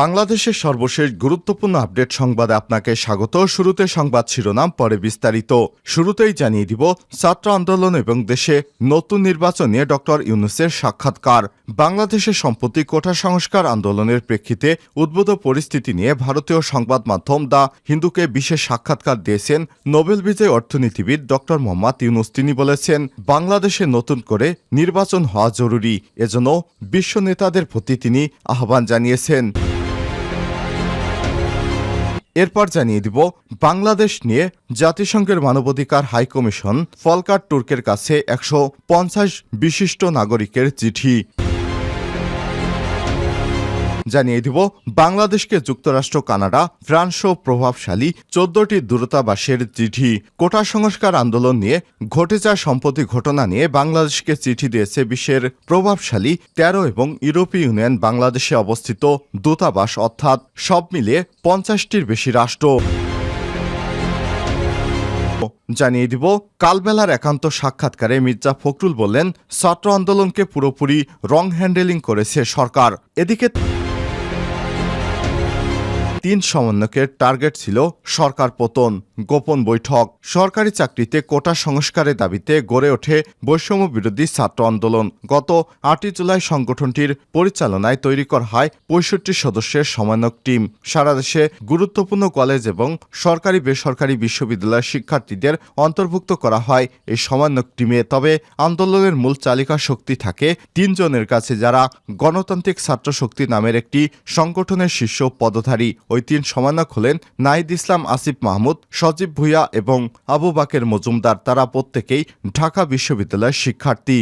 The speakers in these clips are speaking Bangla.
বাংলাদেশের সর্বশেষ গুরুত্বপূর্ণ আপডেট সংবাদে আপনাকে স্বাগত। শুরুতে সংবাদ শিরোনাম, পরে বিস্তারিত। শুরুতেই জানিয়ে দিব, ছাত্র আন্দোলন এবং দেশে নতুন নির্বাচন নিয়ে ডক্টর ইউনুসের সাক্ষাৎকার। বাংলাদেশের সম্প্রতি কোটা সংস্কার আন্দোলনের প্রেক্ষিতে উদ্ভূত পরিস্থিতি নিয়ে ভারতীয় সংবাদ মাধ্যম দ্য হিন্দুকে বিশেষ সাক্ষাৎকার দিয়েছেন নোবেল বিজয়ী অর্থনীতিবিদ ডক্টর মোহাম্মদ ইউনুস। তিনি বলেছেন, বাংলাদেশে নতুন করে নির্বাচন হওয়া জরুরি। এজন্য বিশ্ব নেতাদের প্রতি তিনি আহ্বান জানিয়েছেন। এরপর জানিয়ে দিব, বাংলাদেশ নিয়ে জাতিসংঘের মানবাধিকার হাইকমিশন ফলকার তুর্কের কাছে একশো পঞ্চাশ বিশিষ্ট নাগরিকের চিঠি। জানিয়ে দিব, বাংলাদেশকে যুক্তরাষ্ট্র, কানাডা, ফ্রান্স ও প্রভাবশালী চোদ্দটি দূরতাবাসের চিঠি। কোটা সংস্কার আন্দোলন নিয়ে ঘটে যাওয়া সম্প্রতি ঘটনা নিয়ে বাংলাদেশকে চিঠি দিয়েছে বিশ্বের প্রভাবশালী তেরো এবং ইউরোপীয় ইউনিয়ন বাংলাদেশে অবস্থিত দূতাবাস, অর্থাৎ সব মিলিয়ে পঞ্চাশটির বেশি রাষ্ট্র। জানিয়ে দিব, কালবেলার একান্ত সাক্ষাৎকারে মির্জা ফখরুল বললেন, ছাত্র আন্দোলনকে পুরোপুরি রং হ্যান্ডেলিং করেছে সরকার। এদিকে তিন সমন্বয়কের টার্গেট ছিল সরকার পতন, গোপন বৈঠক। সরকারি চাকরিতে কোটা সংস্কারের দাবিতে গড়ে ওঠে বৈষম্য বিরোধী ছাত্র আন্দোলন। গত আটই জুলাই সংগঠনটির পরিচালনায় তৈরি করা হয় পঁয়ষট্টি সদস্যের সমন্বয়ক টিম। সারা দেশে গুরুত্বপূর্ণ কলেজ এবং সরকারি বেসরকারি বিশ্ববিদ্যালয়ের শিক্ষার্থীদের অন্তর্ভুক্ত করা হয় এই সমন্বয়ক টিমে। তবে আন্দোলনের মূল চালিকা শক্তি থাকে তিনজনের কাছে যারা গণতান্ত্রিক ছাত্র শক্তি নামের একটি সংগঠনের শীর্ষ পদধারী ওই তিন সমানক হলেন নাহিদ ইসলাম, আসিফ মাহমুদ, সজীব ভুইয়া এবং আবু বাকের মজুমদার। তারা প্রত্যেকেই ঢাকা বিশ্ববিদ্যালয়ের শিক্ষার্থী।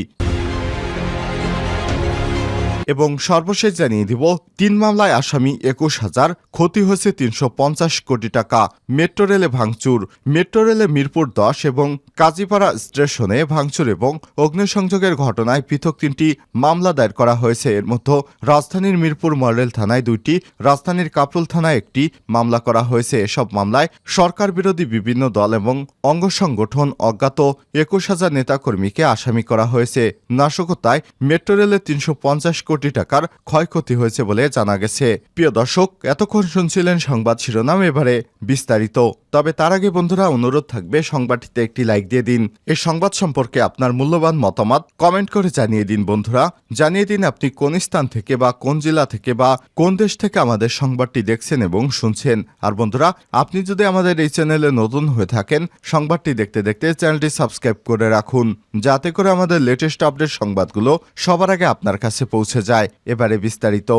এবং সর্বশেষ জানিয়ে দিব, তিন মামলায় আসামি একুশ হাজার, ক্ষতি হয়েছে তিনশো পঞ্চাশ কোটি টাকা। মেট্রো রেলে ভাঙচুর। মেট্রো রেলে মিরপুর দশ এবং কাজীপাড়া স্টেশনে ভাঙচুর এবং অগ্নিসংযোগের ঘটনায় পৃথক তিনটি মামলা দায়ের করা হয়েছে। এর মধ্যে রাজধানীর মিরপুর মডেল থানায় দুইটি, রাজধানীর কাপরুল থানায় একটি মামলা করা হয়েছে। এসব মামলায় সরকার বিরোধী বিভিন্ন দল এবং অঙ্গ সংগঠন অজ্ঞাত একুশ হাজার নেতাকর্মীকে আসামি করা হয়েছে। নাশকতায় মেট্রো রেলে তিনশো পঞ্চাশ কোটি টাকার ক্ষয়ক্ষতি হয়েছে বলে জানা গেছে। প্রিয় দর্শক, এতক্ষণ শুনছিলেন সংবাদ শিরোনাম, এবারে বিস্তারিত। তবে তার আগে বন্ধুরা, অনুরোধ থাকবে সংবাদটিতে একটি লাইক দিয়ে দিন। এই সংবাদ সম্পর্কে আপনার মূল্যবান মতামত কমেন্ট করে জানিয়ে দিন বন্ধুরা। জানিয়ে দিন আপনি কোন স্থান থেকে বা কোন জেলা থেকে বা কোন দেশ থেকে আমাদের সংবাদটি দেখছেন এবং শুনছেন। আর বন্ধুরা, আপনি যদি আমাদের এই চ্যানেলে নতুন হয়ে থাকেন, সংবাদটি দেখতে দেখতে চ্যানেলটি সাবস্ক্রাইব করে রাখুন। যাতে করে আমাদের লেটেস্ট আপডেট সংবাদগুলো সবার আগে আপনার কাছে পৌঁছে যায়। এবারে বিস্তারিত।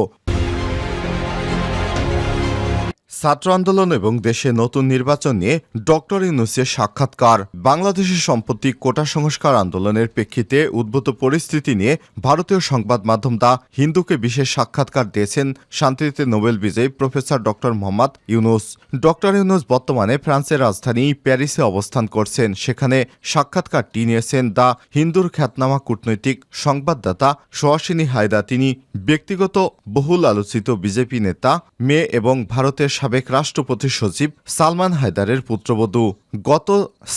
ছাত্র আন্দোলন এবং দেশে নতুন নির্বাচন নিয়ে ডক্টর ইউনুসের সাক্ষাৎকার। বাংলাদেশের সম্পত্তি কোটা সংস্কার আন্দোলনের প্রেক্ষিতে উদ্ভূত পরিস্থিতি নিয়ে ভারতীয় সংবাদ মাধ্যম দা হিন্দুকে বিশেষ সাক্ষাৎকার দিয়েছেন শান্তিতে নোবেল বিজয়ী professor doctor Mohammad Yunus. Doctor Yunus বর্তমানে ফ্রান্সের রাজধানী প্যারিসে অবস্থান করছেন। সেখানে সাক্ষাৎকারটি নিয়েছেন দা হিন্দুর খ্যাতনামা কূটনৈতিক সংবাদদাতা সোহাসিনী হায়দা তিনি ব্যক্তিগত বহুল আলোচিত বিজেপি নেতা, মেয়ে এবং ভারতের সাবেক রাষ্ট্রপতি সচিব সালমান হায়দারের পুত্রবধূ। গত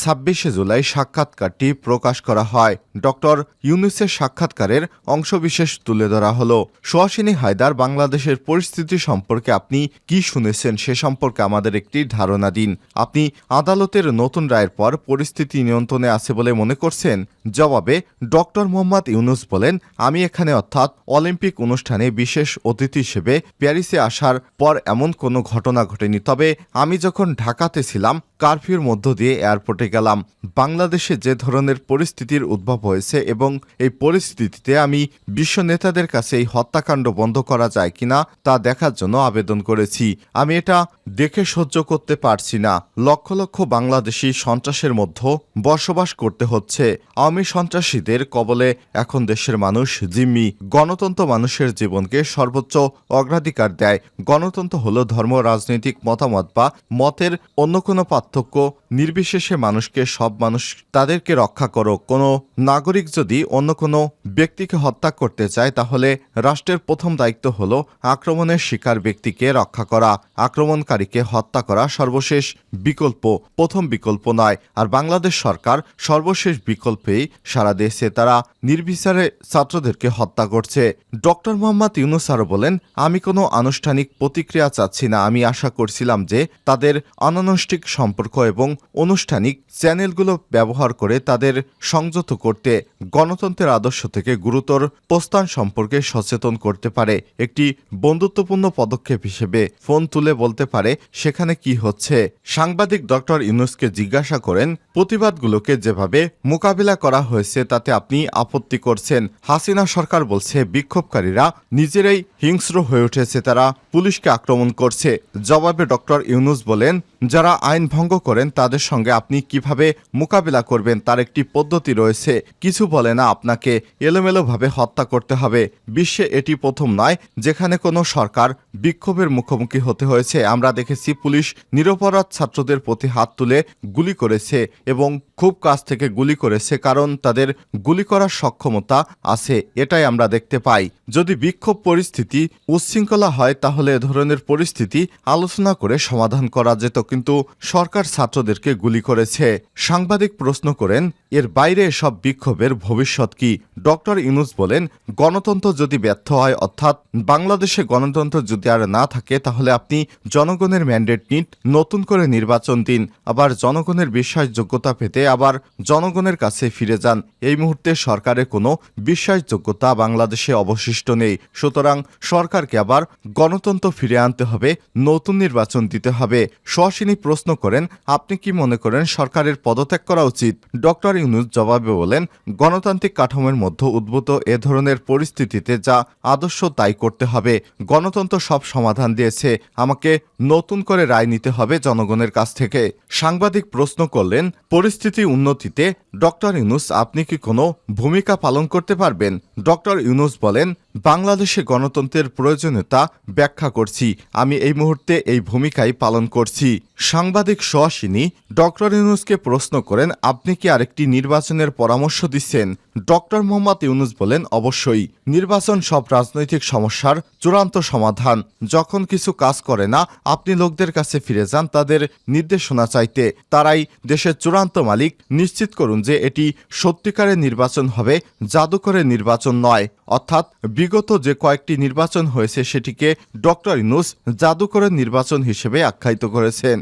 ছাব্বিশে জুলাই সাক্ষাৎকারটি প্রকাশ করা হয়। ডক্টর ইউনুসের সাক্ষাৎকারের অংশবিশেষ তুলে ধরা হলো। সোহাসিনী হায়দার বাংলাদেশের পরিস্থিতি সম্পর্কে আপনি কি শুনেছেন সে সম্পর্কে আমাদের একটি ধারণা দিন। আপনি আদালতের নতুন রায়ের পর পরিস্থিতি নিয়ন্ত্রণে আছে বলে মনে করছেন? জবাবে ডক্টর মোহাম্মদ ইউনুস বলেন, আমি এখানে অর্থাৎ অলিম্পিক অনুষ্ঠানে বিশেষ অতিথি হিসেবে প্যারিসে আসার পর এমন কোনো ঘটনা ঘটেনি তবে আমি যখন ঢাকাতে ছিলাম, কারফিউর মধ্য দিয়ে এয়ারপোর্টে গেলাম। বাংলাদেশে যে ধরনের পরিস্থিতির উদ্ভব হয়েছে এবং এই পরিস্থিতিতে আমি বিশ্ব নেতাদের কাছে এই হত্যাকাণ্ড বন্ধ করা যায় কিনা তা দেখার জন্য আবেদন করেছি। আমি এটা দেখে সহ্য করতে পারছি না। লক্ষ লক্ষ বাংলাদেশি সন্ত্রাসের মধ্যে বসবাস করতে হচ্ছে। আমি সন্ত্রাসীদের কবলে এখন দেশের মানুষ জিম্মি। গণতন্ত্র মানুষের জীবনকে সর্বোচ্চ অগ্রাধিকার দেয়। গণতন্ত্র হলো ধর্ম, রাজনীতি রাজনৈতিক মতামত বা মতের অন্য কোনো পার্থক্য নির্বিশেষে মানুষকে, সব মানুষ তাদেরকে রক্ষা করো। কোনো নাগরিক যদি অন্য কোনো ব্যক্তিকে হত্যা করতে চায়, তাহলে রাষ্ট্রের প্রথম দায়িত্ব হল আক্রমণের শিকার ব্যক্তিকে রক্ষা করা। আক্রমণকারীকে হত্যা করা সর্বশেষ বিকল্প, প্রথম বিকল্প নয়। আর বাংলাদেশ সরকার সর্বশেষ বিকল্পেই সারা দেশে তারা নির্বিচারে ছাত্রদেরকে হত্যা করছে। ডক্টর মোহাম্মদ ইউনুস আরও বলেন, আমি কোনো আনুষ্ঠানিক প্রতিক্রিয়া চাচ্ছি না। আমি আশা করছিলাম যে তাদের অনানুষ্ঠানিক সম্পর্ক এবং আনুষ্ঠানিক চ্যানেলগুলো ব্যবহার করে তাদের সংযত করতে গণতন্ত্রের আদর্শ থেকে গুরুতর প্রস্থান সম্পর্কে সচেতন করতে পারে। একটি বন্ধুত্বপূর্ণ পদক্ষেপ হিসেবে ফোন তুলে বলতে পারে, সেখানে কি হচ্ছে? সাংবাদিক ডক্টর ইউনুসকে জিজ্ঞাসা করেন, প্রতিবাদগুলোকে যেভাবে মোকাবিলা করা হয়েছে, তাতে আপনি আপত্তি করছেন? হাসিনা সরকার বলছে, বিক্ষোভকারীরা নিজেরাই হিংস্র হয়ে উঠেছে, তারা পুলিশকে আক্রমণ করছে। জবাবে ডক্টর ইউনুস বলেন, যারা আইন ভঙ্গ করেন, তাদের সঙ্গে আপনি কীভাবে মোকাবিলা করবেন তার একটি পদ্ধতি রয়েছে। কিছু বলে না, আপনাকে এলোমেলোভাবে হত্যা করতে হবে। বিশ্বে এটি প্রথম নয়, যেখানে কোনো সরকার বিক্ষোভের মুখোমুখি হতে হয়েছে। আমরা দেখেছি পুলিশ নিরপরাধ ছাত্রদের প্রতি হাত তুলে গুলি করেছে এবং খুব কাছ থেকে গুলি করেছে, কারণ তাদের গুলি করার সক্ষমতা আছে, এটাই আমরা দেখতে পাই। যদি বিক্ষোভ পরিস্থিতি উচ্ছৃঙ্খলা হয়, তাহলে এ ধরনের পরিস্থিতি আলোচনা করে সমাধান করা যেত, কিন্তু সরকার ছাত্রদেরকে গুলি করেছে। সাংবাদিক প্রশ্ন করেন, এর বাইরে সব বিক্ষোভের ভবিষ্যৎ কি? ডক্টর ইউনুস বলেন, গণতন্ত্র যদি ব্যর্থ হয়, অর্থাৎ বাংলাদেশে গণতন্ত্র যদি আর না থাকে, তাহলে আপনি জনগণের ম্যান্ডেট নিন, নতুন করে নির্বাচন দিন, আবার জনগণের বিশ্বাসযোগ্যতা পেতে আবার জনগণের কাছে ফিরে যান। এই মুহূর্তে সরকারের কোনো বিশ্বাসযোগ্যতা বাংলাদেশে অবশিষ্ট নেই। সুতরাং সরকারকে আবার গণতন্ত্র ফিরে আনতে হবে, নতুন নির্বাচন দিতে হবে। সসিনী প্রশ্ন করেন, আপনি কি মনে করেন সরকারের পদত্যাগ করা উচিত? ডক্টর ইউনুস জবাবে বলেন, গণতান্ত্রিক কাঠামোর মধ্যে উদ্ভূত এ ধরনের পরিস্থিতিতে যা আদর্শ তাই করতে হবে। গণতন্ত্র সব সমাধান দিয়েছে, আমাকে নতুন করে রায় নিতে হবে জনগণের কাছ থেকে। সাংবাদিক প্রশ্ন করলেন, পরিস্থিতি উন্নতিতে ডক্টর ইউনুস, আপনি কি কোনো ভূমিকা পালন করতে পারবেন? ডক্টর ইউনুস বলেন, বাংলাদেশে গণতন্ত্রের প্রয়োজনীয়তা ব্যাখ্যা করছি। আমি এই মুহূর্তে এই ভূমিকাই পালন করছি। সাংবাদিক সসিনী ডক্টর ইউনুসকে প্রশ্ন করেন, আপনি কি আরেকটি নির্বাচনের পরামর্শ দিচ্ছেন? ডক্টর মোহাম্মদ ইউনুস বলেন, অবশ্যই। নির্বাচন সব রাজনৈতিক সমস্যার চূড়ান্ত সমাধান। যখন কিছু কাজ করে না, আপনি লোকদের কাছে ফিরে যান তাদের নির্দেশনা চাইতে। তারাই দেশের চূড়ান্ত মালিক। নিশ্চিত করুন যে এটি সত্যিকারের নির্বাচন হবে, জাদুকরের নির্বাচন নয়। অর্থাৎ বিগত যে কয়েকটি নির্বাচন হয়েছে সেটিকে ডক্টর ইনুস জাদুকরের নির্বাচন হিসেবে আখ্যায়িত করেছেন।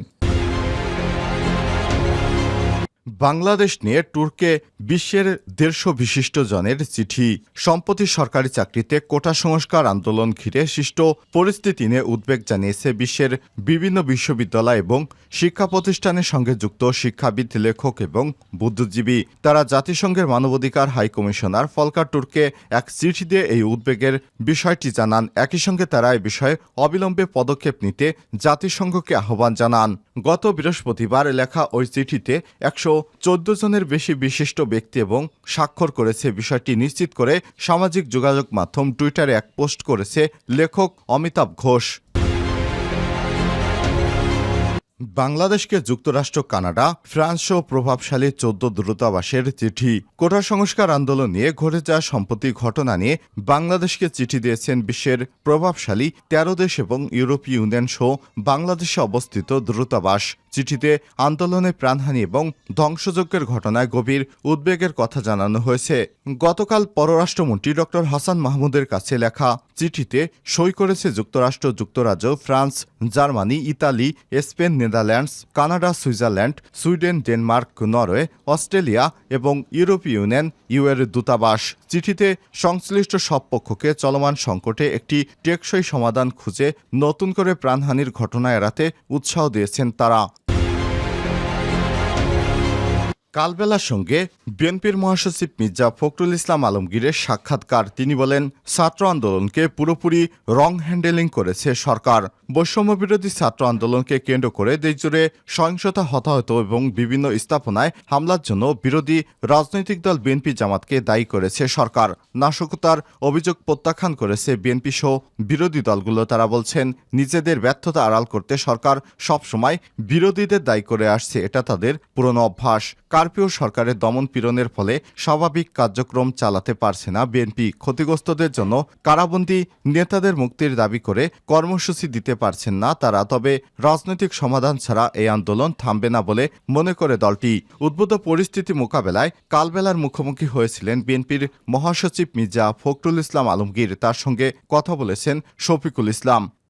বাংলাদেশ নিয়ে টুর্কে বিশ্বের দেড়শো বিশিষ্ট জনের চিঠি। সম্প্রতি সরকারি চাকরিতে কোটা সংস্কার আন্দোলন ঘিরে সৃষ্ট পরিস্থিতি নিয়ে উদ্বেগ জানিয়েছে বিশ্বের বিভিন্ন বিশ্ববিদ্যালয় এবং শিক্ষা প্রতিষ্ঠানের সঙ্গে যুক্ত শিক্ষাবিদ, লেখক এবং বুদ্ধিজীবী। তারা জাতিসংঘের মানবাধিকার হাই কমিশনার ফলকার টুর্কে এক চিঠি দিয়ে এই উদ্বেগের বিষয়টি জানান। একই সঙ্গে তারা এ বিষয়ে অবিলম্বে পদক্ষেপ নিতে জাতিসংঘকে আহ্বান জানান। গত বৃহস্পতিবার লেখা ওই চিঠিতে একশো চোদ্দ জনের বেশি বিশিষ্ট ব্যক্তি এবং স্বাক্ষর করেছে বিষয়টি নিশ্চিত করে সামাজিক যোগাযোগ মাধ্যম টুইটারে এক পোস্ট করেছে লেখক অমিতাভ ঘোষ। বাংলাদেশকে যুক্তরাষ্ট্র, কানাডা ফ্রান্স সহ প্রভাবশালী চোদ্দ দূতাবাসের চিঠি। কোটা সংস্কার আন্দোলন নিয়ে ঘটে যাওয়া সম্প্রতি ঘটনা নিয়ে বাংলাদেশকে চিঠি দিয়েছেন বিশ্বের প্রভাবশালী তেরো দেশ এবং ইউরোপীয় ইউনিয়ন সহ বাংলাদেশে অবস্থিত দূতাবাস। চিঠিতে আন্দোলনে প্রাণহানি এবং ধ্বংসযজ্ঞের ঘটনায় গভীর উদ্বেগের কথা জানানো হয়েছে। গতকাল পররাষ্ট্রমন্ত্রী ড হাসান মাহমুদের কাছে লেখা চিঠিতে সই করেছে যুক্তরাষ্ট্র, যুক্তরাজ্য, France, Germany, Italy, Spain, Netherlands, Canada, Switzerland, Sweden, Denmark, Norway, Australia এবং ইউরোপীয় ইউনিয়ন ইউএর দূতাবাস। চিঠিতে সংশ্লিষ্ট সব পক্ষকে চলমান সংকটে একটি টেকসই সমাধান খুঁজে নতুন করে প্রাণহানির ঘটনা এড়াতে উৎসাহ দিয়েছেন তারা। কালবেলার সঙ্গে বিএনপির মহাসচিব মির্জা ফখরুল ইসলাম আলমগীরের সাক্ষাৎকার। তিনি বলেন, ছাত্র আন্দোলনকে পুরোপুরি রং হ্যান্ডেলিং করেছে সরকার। বৈষম্য বিরোধী ছাত্র আন্দোলনকে কেন্দ্র করে দেশজুড়ে সহিংসতা, হতাহত এবং বিভিন্ন স্থাপনায় হামলার জন্য বিরোধী রাজনৈতিক দল বিএনপি জামাতকে দায়ী করেছে সরকার। নাশকতার অভিযোগ প্রত্যাখ্যান করেছে বিএনপি সহ বিরোধী দলগুলো। তারা বলছেন, নিজেদের ব্যর্থতা আড়াল করতে সরকার সবসময় বিরোধীদের দায়ী করে আসছে। এটা তাদের পুরনো অভ্যাস। কার্পিও সরকারের দমন পীড়নের ফলে স্বাভাবিক কার্যক্রম চালাতে পারছে না বিএনপি। ক্ষতিগ্রস্তদের জন্য কারাবন্দী নেতাদের মুক্তির দাবি করে কর্মসূচি দিতে পারছেন না তারা, তবে রাজনৈতিক সমাধান ছাড়া এই আন্দোলন থামবে না বলে মনে করে দলটি। উদ্ভূত পরিস্থিতি মোকাবেলায় কালবেলার মুখোমুখি হয়েছিলেন বিএনপির মহাসচিব মির্জা ফখরুল ইসলাম আলমগীর। তার সঙ্গে কথা বলেছেন শফিকুল ইসলাম।